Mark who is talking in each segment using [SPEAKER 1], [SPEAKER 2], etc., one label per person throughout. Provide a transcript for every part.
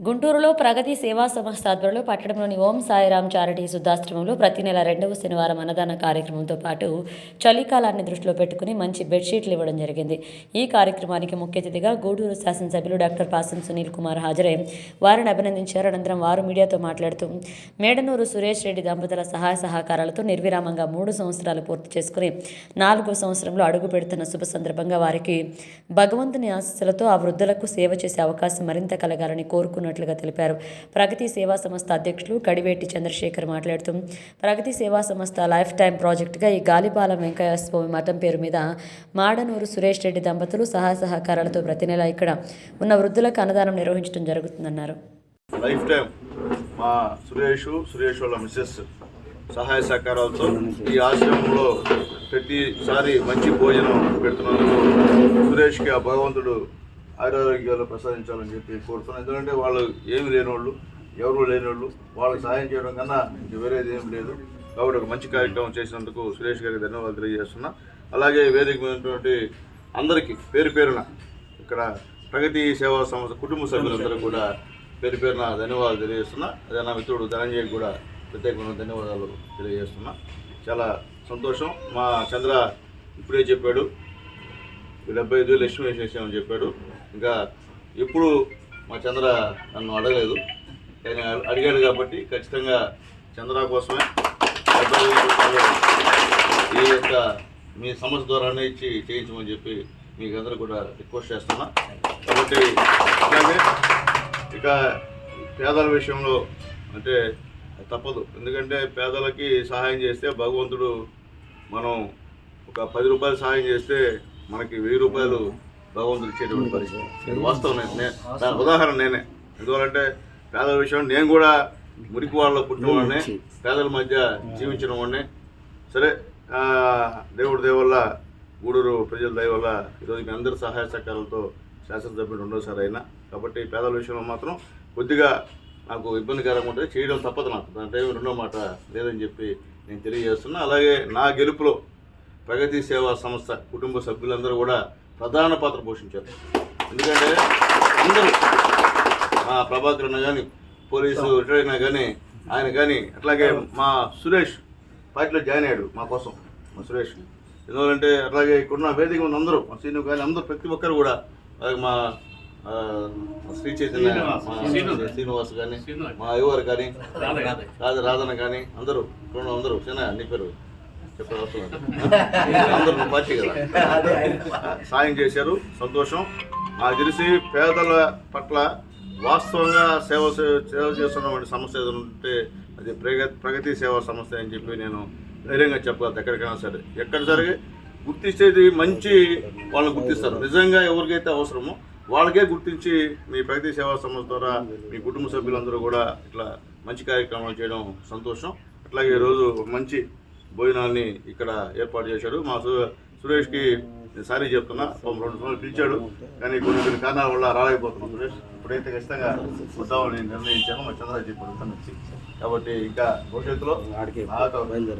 [SPEAKER 1] గుంటూరులో ప్రగతి సేవా సంస్థ ఆధ్వర్యంలో పట్టణంలోని ఓం సాయిరామ్ చారిటీ శుద్ధాశ్రమంలో ప్రతి నెల రెండవ శనివారం అన్నదాన కార్యక్రమంతో పాటు చలికాలాన్ని దృష్టిలో పెట్టుకుని మంచి బెడ్షీట్లు ఇవ్వడం జరిగింది. ఈ కార్యక్రమానికి ముఖ్య అతిథిగా గూడూరు శాసనసభ్యులు డాక్టర్ పాసం సునీల్ కుమార్ హాజరై వారిని అభినందించారు. అనంతరం వారు మీడియాతో మాట్లాడుతూ మేడనూరు సురేష్ రెడ్డి దంపతుల సహాయ సహకారాలతో నిర్విరామంగా మూడు సంవత్సరాలు పూర్తి చేసుకుని నాలుగో సంవత్సరంలో అడుగు పెడుతున్న శుభ సందర్భంగా వారికి భగవంతుని ఆశస్సులతో ఆ వృద్ధులకు సేవ చేసే అవకాశం మరింత కలగాలని కోరుకున్నట్లుగా తెలిపారు. ప్రగతి సేవా సంస్థ అధ్యక్షులు కడివేటి చంద్రశేఖర్ మాట్లాడుతూ ప్రగతి సేవా సంస్థ లైఫ్ టైం ప్రాజెక్టుగా ఈ గాలిపాలెం వెంకయ్య స్వామి మఠం పేరు మీద మాడనూరు సురేష్ రెడ్డి దంపతులు సహాయ సహకారాలతో ప్రతి నెల ఇక్కడ ఉన్న వృద్ధులకు అన్నదానం నిర్వహించడం జరుగుతుందన్నారు.
[SPEAKER 2] లైఫ్ టైం మా సురేష్ సురేష్ వాళ్ళ మిస్సెస్ సహాయ సహకారాలతో ఈ ఆశ్రమంలో ప్రతిసారి మంచి భోజనం పెడుతున్నందుకు సురేష్కి ఆ భగవంతుడు ఆరోగ్యాలు ప్రసాదించాలని చెప్పి కోరుతున్నాను ఎందుకంటే వాళ్ళు ఏమి లేనివాళ్ళు ఎవరు లేనివాళ్ళు వాళ్ళకి సహాయం చేయడం కన్నా ఇంక వేరేది ఏం లేదు. కాబట్టి ఒక మంచి కార్యక్రమం చేసినందుకు సురేష్ గారికి ధన్యవాదాలు తెలియజేస్తున్నా. అలాగే వేదిక ఉన్నటువంటి అందరికీ పేరు పేరున ఇక్కడ ప్రగతి సేవా సంస్థ కుటుంబ సభ్యులందరూ కూడా పేరు పేరున ధన్యవాదాలు తెలియజేస్తున్నా. అదే నా మిత్రుడు ధనంజయ్ కూడా ప్రత్యేకమైన ధన్యవాదాలు తెలియజేస్తున్నా. చాలా సంతోషం. మా చంద్ర ఇప్పుడే చెప్పాడు డెబ్బై ఐదు వేలు ఎస్టిమేషన్ వేసామని చెప్పాడు. ఇంకా ఎప్పుడు మా చంద్ర నన్ను అడగలేదు. కానీ అడిగాడు కాబట్టి ఖచ్చితంగా చంద్ర కోసమే డెబ్బై ఈ యొక్క మీ సమస్య ద్వారానే ఇచ్చి చేయించమని చెప్పి మీకు అందరూ కూడా రిక్వెస్ట్ చేస్తున్నా. కాబట్టి అలాగే ఇక పేదల విషయంలో అంటే తప్పదు. ఎందుకంటే పేదలకి సహాయం చేస్తే భగవంతుడు మనం ఒక పది రూపాయలు సహాయం చేస్తే మనకి వెయ్యి రూపాయలు భగవంతుడు ఇచ్చేటువంటి పరిస్థితి. వాస్తవం దాని ఉదాహరణ నేనే. ఎందువల్లంటే పేదల విషయం నేను కూడా మురికి వాళ్ళలో పుట్టిన వాడిని పేదల మధ్య జీవించిన వాడిని. సరే దేవుడి దయ వల్ల గూడూరు ప్రజల దయ వల్ల ఈరోజు మీ అందరి సహాయ సహకారాలతో శాసనసభ్యుడు రెండోసారి అయినా. కాబట్టి పేదల విషయంలో మాత్రం కొద్దిగా నాకు ఇబ్బందికరంగా ఉంటుంది. చేయడం తప్పదు నాకు. దాంట్లో రెండో మాట లేదని చెప్పి నేను తెలియజేస్తున్నా. అలాగే నా గెలుపులో ప్రగతి సేవా సంస్థ కుటుంబ సభ్యులందరూ కూడా ప్రధాన పాత్ర పోషించారు. ఎందుకంటే అందరూ మా ప్రభాకర్ అన్న కానీ పోలీసు రిటైర్ అయినా కానీ ఆయన కానీ అట్లాగే మా సురేష్ పార్టీలో జాయిన్ అయ్యాడు మా కోసం మా సురేష్. ఎందువల్లంటే అట్లాగే ఇక్కడున్న వేదిక ఉన్న అందరూ మా సీను కానీ అందరూ ప్రతి ఒక్కరు కూడా మా శ్రీ చైతన్య శ్రీనివాస్ కానీ మా అయ్యవారు కానీ రాజ రాధన కానీ అందరూ ఇక్కడ అందరూ చిన్న నీ పేరు. అందరూ మా కదా సాయం చేశారు. సంతోషం. నాకు తెలిసి పేదల పట్ల వాస్తవంగా సేవ సేవ చేస్తున్నటువంటి సమస్య ఏదైనా ఉంటే అది ప్రగతి ప్రగతి సేవా సంస్థ అని చెప్పి నేను ధైర్యంగా చెప్పగలను ఎక్కడికైనా సరే. ఎక్కడ సరే గుర్తించేది మంచి వాళ్ళని గుర్తిస్తారు. నిజంగా ఎవరికైతే అవసరమో వాళ్ళకే గుర్తించి మీ ప్రగతి సేవా సంస్థ ద్వారా మీ కుటుంబ సభ్యులందరూ కూడా ఇట్లా మంచి కార్యక్రమాలు చేయడం సంతోషం. అట్లాగే ఈరోజు మంచి భోజనాన్ని ఇక్కడ ఏర్పాటు చేశాడు. మా సు- సురేష్కి సారీ చెప్తున్నా. రెండు సార్లు పిలిచాడు. కానీ కొన్ని కొన్ని కారణాల వల్ల రాలేకపోతున్నాం సురేష్. ఇప్పుడైతే ఖచ్చితంగా వద్దామని నిర్ణయించాను. మా చంద్రరాజు తను వచ్చి. కాబట్టి ఇంకా భవిష్యత్తులో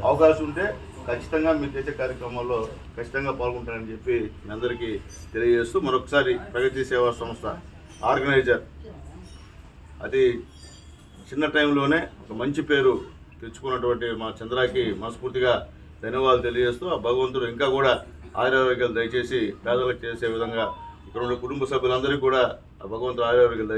[SPEAKER 2] అవకాశం ఉంటే ఖచ్చితంగా మీరు చేసే కార్యక్రమాల్లో ఖచ్చితంగా పాల్గొంటానని చెప్పి మీ అందరికీ తెలియజేస్తూ మరొకసారి ప్రగతి సేవా సంస్థ ఆర్గనైజర్. అది చిన్న టైంలోనే ఒక మంచి పేరు తెచ్చుకున్నటువంటి మా చంద్రాకి మనస్ఫూర్తిగా ధన్యవాదాలు తెలియజేస్తూ ఆ భగవంతుడు ఇంకా కూడా ఆయురారోగ్యాలు దయచేసి పేదలకు చేసే విధంగా ఇక్కడ ఉన్న కుటుంబ సభ్యులందరికీ కూడా ఆ భగవంతుడు ఆయురారోగ్యాలు